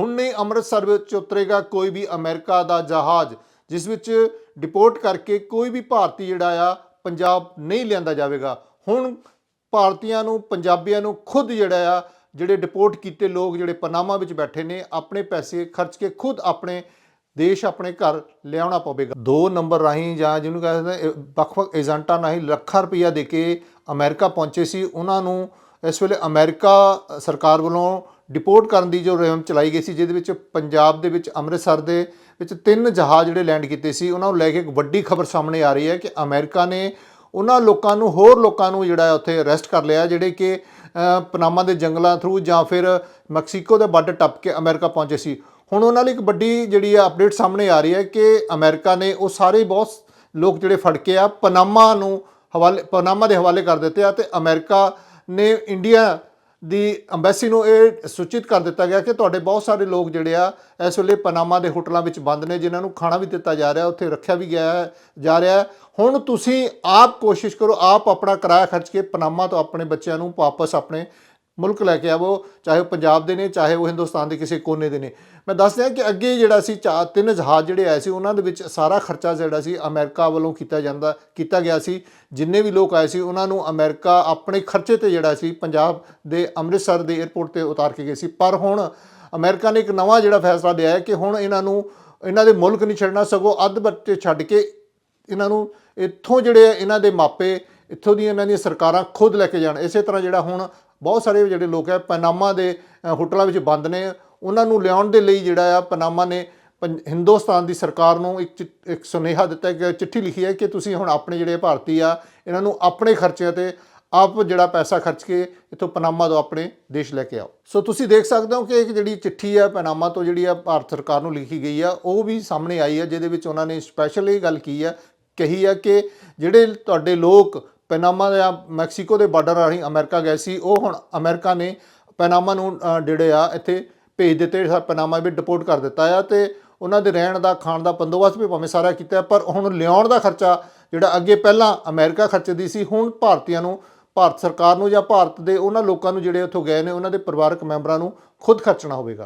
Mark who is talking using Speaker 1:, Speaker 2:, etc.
Speaker 1: ਹੁਣ ਨਹੀਂ ਅੰਮ੍ਰਿਤਸਰ ਵਿੱਚ ਉਤਰੇਗਾ ਕੋਈ ਵੀ ਅਮਰੀਕਾ ਦਾ ਜਹਾਜ਼ ਜਿਸ ਵਿੱਚ ਡਿਪੋਰਟ ਕਰਕੇ ਕੋਈ ਵੀ ਭਾਰਤੀ ਜਿਹੜਾ ਆ ਪੰਜਾਬ ਨਹੀਂ ਲਿਆਂਦਾ ਜਾਵੇਗਾ। ਹੁਣ ਭਾਰਤੀਆਂ ਨੂੰ ਪੰਜਾਬੀਆਂ ਨੂੰ ਖੁਦ ਜਿਹੜਾ ਆ ਜਿਹੜੇ ਡਿਪੋਰਟ ਕੀਤੇ ਲੋਕ ਜਿਹੜੇ ਪਨਾਮਾ ਵਿੱਚ ਬੈਠੇ ਨੇ ਆਪਣੇ ਪੈਸੇ ਖਰਚ ਕੇ ਖੁਦ ਆਪਣੇ ਦੇਸ਼ ਆਪਣੇ ਘਰ ਲਿਆਉਣਾ ਪਵੇਗਾ। ਦੋ ਨੰਬਰ ਰਾਹੀਂ ਜਾਂ ਜਿਹਨੂੰ ਕਹਿੰਦੇ ਨੇ, ਇਹ ਵੱਖ-ਵੱਖ ਏਜੰਟਾਂ ਰਾਹੀਂ ਲੱਖਾਂ ਰੁਪਈਆ ਦੇ ਕੇ ਅਮਰੀਕਾ ਪਹੁੰਚੇ ਸੀ ਉਹਨਾਂ ਨੂੰ ਇਸ ਵੇਲੇ ਅਮਰੀਕਾ ਸਰਕਾਰ ਵੱਲੋਂ ਡਿਪੋਰਟ ਕਰਨ ਦੀ ਜੋ ਰੇਮ ਚਲਾਈ ਗਈ ਸੀ, ਜਿਹਦੇ ਵਿੱਚ ਪੰਜਾਬ ਦੇ ਵਿੱਚ ਅੰਮ੍ਰਿਤਸਰ ਦੇ ਵਿੱਚ ਤਿੰਨ ਜਹਾਜ਼ ਜਿਹੜੇ ਲੈਂਡ ਕੀਤੇ ਸੀ, ਉਹਨਾਂ ਨੂੰ ਲੈ ਕੇ ਇੱਕ ਵੱਡੀ ਖਬਰ ਸਾਹਮਣੇ ਆ ਰਹੀ ਹੈ ਕਿ ਅਮਰੀਕਾ ਨੇ ਉਹਨਾਂ ਲੋਕਾਂ ਨੂੰ, ਹੋਰ ਲੋਕਾਂ ਨੂੰ ਜਿਹੜਾ ਉੱਥੇ ਅਰੈਸਟ ਕਰ ਲਿਆ, ਜਿਹੜੇ ਕਿ ਪਨਾਮਾ ਦੇ ਜੰਗਲਾਂ ਥਰੂ ਜਾਂ ਫਿਰ ਮੈਕਸੀਕੋ ਦੇ ਬਾਰਡਰ ਟੱਪ ਕੇ ਅਮਰੀਕਾ ਪਹੁੰਚੇ ਸੀ। ਹੁਣ ਉਹਨਾਂ ਲਈ ਇੱਕ ਵੱਡੀ ਜਿਹੜੀ ਆ ਅਪਡੇਟ ਸਾਹਮਣੇ ਆ ਰਹੀ ਹੈ ਕਿ ਅਮਰੀਕਾ ਨੇ ਉਹ ਸਾਰੇ ਬਹੁਤ ਲੋਕ ਜਿਹੜੇ ਫੜ ਕੇ ਆ, ਪਨਾਮਾ ਨੂੰ ਹਵਾਲੇ, ਪਨਾਮਾ ਦੇ ਹਵਾਲੇ ਕਰ ਦਿੱਤੇ ਆ ਤੇ ਅਮਰੀਕਾ ਨੇ ਇੰਡੀਆ ਦੀ ਅੰਬੈਸੀ ਨੂੰ ਇਹ ਸੂਚਿਤ ਕਰ ਦਿੱਤਾ ਗਿਆ ਕਿ ਤੁਹਾਡੇ ਬਹੁਤ ਸਾਰੇ ਲੋਕ ਜਿਹੜੇ ਆ, ਇਸ ਵੇਲੇ ਪਨਾਮਾ ਦੇ ਹੋਟਲਾਂ ਵਿੱਚ ਬੰਦ ਨੇ, ਜਿਨ੍ਹਾਂ ਨੂੰ ਖਾਣਾ ਵੀ ਦਿੱਤਾ ਜਾ ਰਿਹਾ, ਉੱਥੇ ਰੱਖਿਆ ਵੀ ਗਿਆ ਜਾ ਰਿਹਾ ਹੁਣ ਤੁਸੀਂ ਆਪ ਕੋਸ਼ਿਸ਼ ਕਰੋ, ਆਪ ਆਪਣਾ ਕਿਰਾਇਆ ਖਰਚ ਕੇ ਪਨਾਮਾ ਤੋਂ ਆਪਣੇ ਬੱਚਿਆਂ ਨੂੰ ਵਾਪਸ ਆਪਣੇ ਮੁਲਕ ਲੈ ਕੇ ਆਵੋ, ਚਾਹੇ ਉਹ ਪੰਜਾਬ ਦੇ ਨੇ, ਚਾਹੇ ਉਹ ਹਿੰਦੁਸਤਾਨ ਦੇ ਕਿਸੇ ਕੋਨੇ ਦੇ ਨੇ। ਮੈਂ ਦੱਸ ਦਿਆਂ ਕਿ ਅੱਗੇ ਜਿਹੜਾ ਸੀ, ਚਾ ਤਿੰਨ ਜਹਾਜ਼ ਜਿਹੜੇ ਆਏ ਸੀ, ਉਹਨਾਂ ਦੇ ਵਿੱਚ ਸਾਰਾ ਖਰਚਾ ਜਿਹੜਾ ਸੀ ਅਮਰੀਕਾ ਵੱਲੋਂ ਕੀਤਾ ਜਾਂਦਾ, ਕੀਤਾ ਗਿਆ ਸੀ। ਜਿੰਨੇ ਵੀ ਲੋਕ ਆਏ ਸੀ, ਉਹਨਾਂ ਨੂੰ ਅਮਰੀਕਾ ਆਪਣੇ ਖਰਚੇ ਤੇ ਜਿਹੜਾ ਸੀ, ਪੰਜਾਬ ਦੇ ਅੰਮ੍ਰਿਤਸਰ ਦੇ 에ਅਰਪੋਰਟ ਤੇ ਉਤਾਰ ਕੇ ਗਏ ਸੀ। ਪਰ ਹੁਣ ਅਮਰੀਕਾ ਨੇ ਇੱਕ ਨਵਾਂ ਜਿਹੜਾ ਫੈਸਲਾ ਲਿਆ ਹੈ ਕਿ ਹੁਣ ਇਹਨਾਂ ਨੂੰ, ਇਹਨਾਂ ਦੇ ਮੁਲਕ ਨਹੀਂ ਛੱਡਣਾ, ਸਗੋਂ ਅੱਧ ਬੱਚੇ ਛੱਡ ਕੇ ਇਹਨਾਂ ਨੂੰ ਇੱਥੋਂ ਜਿਹੜੇ ਇਹਨਾਂ ਦੇ ਮਾਪੇ ਇੱਥੋਂ ਦੀਆਂ ਇਹਨਾਂ ਦੀਆਂ ਸਰਕਾਰਾਂ ਖੁਦ ਲੈ ਕੇ ਜਾਣ। ਇਸੇ ਤਰ੍ਹਾਂ ਜਿਹੜਾ ਹੁਣ ਬਹੁਤ ਸਾਰੇ ਜਿਹੜੇ ਲੋਕ ਹੈ ਪਨਾਮਾ ਦੇ ਹੋਟਲਾਂ ਵਿੱਚ ਬੰਦ ਨੇ। ਉਹਨਾਂ ਨੂੰ ਲਿਆਉਣ ਦੇ ਲਈ ਜਿਹੜਾ ਆ, ਪਨਾਮਾ ਨੇ ਪੰ- ਹਿੰਦੁਸਤਾਨ ਦੀ ਸਰਕਾਰ ਨੂੰ ਇੱਕ ਚਿ- ਇੱਕ ਸੁਨੇਹਾ ਦਿੱਤਾ ਕਿ ਚਿੱਠੀ ਲਿਖੀ ਹੈ ਕਿ ਤੁਸੀਂ ਹੁਣ ਆਪਣੇ ਜਿਹੜੇ ਭਾਰਤੀ ਆ, ਇਹਨਾਂ ਨੂੰ ਆਪਣੇ ਖਰਚਿਆਂ ਤੇ ਆਪ ਜਿਹੜਾ ਪੈਸਾ ਖਰਚ ਕੇ ਇੱਥੋਂ ਪਨਾਮਾ ਤੋਂ ਆਪਣੇ ਦੇਸ਼ ਲੈ ਕੇ ਆਓ। ਸੋ ਤੁਸੀਂ ਦੇਖ ਸਕਦੇ ਹੋ ਕਿ ਇੱਕ ਜਿਹੜੀ ਚਿੱਠੀ ਆ, ਪਨਾਮਾ ਤੋਂ ਜਿਹੜੀ ਆ, ਭਾਰਤ ਸਰਕਾਰ ਨੂੰ ਲਿਖੀ ਗਈ ਆ, ਉਹ ਵੀ ਸਾਹਮਣੇ ਆਈ ਆ, ਜਿਹਦੇ ਵਿੱਚ ਉਹਨਾਂ ਨੇ ਸਪੈਸ਼ਲ ਇਹ ਗੱਲ ਕੀ ਆ, ਕਹੀ ਆ ਕਿ ਜਿਹੜੇ ਤੁਹਾਡੇ ਲੋਕ ਪੈਨਾਮਾ ਜਾਂ ਮੈਕਸੀਕੋ ਦੇ ਬਾਰਡਰ ਰਾਹੀਂ ਅਮਰੀਕਾ ਗਏ ਸੀ। ਉਹ ਹੁਣ ਅਮਰੀਕਾ ਨੇ ਪੈਨਾਮਾ ਨੂੰ ਜਿਹੜੇ ਆ, ਇੱਥੇ ਭੇਜ ਦਿੱਤੇ ਸਾ ਪਨਾਮਾ ਵੀ ਡਿਪੋਰਟ ਕਰ ਦਿੱਤਾ ਆ ਤੇ ਉਹਨਾਂ ਦੇ ਰਹਿਣ ਦਾ, ਖਾਣ ਦਾ ਬੰਦੋਬਸਤ ਵੀ ਭਾਵੇਂ ਸਾਰਾ ਕੀਤਾ ਪਰ ਹੁਣ ਲਿਆਉਣ ਦਾ ਖਰਚਾ ਜਿਹੜਾ ਅੱਗੇ ਪਹਿਲਾਂ ਅਮਰੀਕਾ ਖਰਚਦੀ ਸੀ, ਹੁਣ ਭਾਰਤੀਆਂ ਨੂੰ, ਭਾਰਤ ਸਰਕਾਰ ਨੂੰ ਜਾਂ ਭਾਰਤ ਦੇ ਉਹਨਾਂ ਲੋਕਾਂ ਨੂੰ ਜਿਹੜੇ ਉੱਥੋਂ ਗਏ ਨੇ, ਉਹਨਾਂ ਦੇ ਪਰਿਵਾਰਕ ਮੈਂਬਰਾਂ ਨੂੰ ਖੁਦ ਖਰਚਣਾ ਹੋਵੇਗਾ।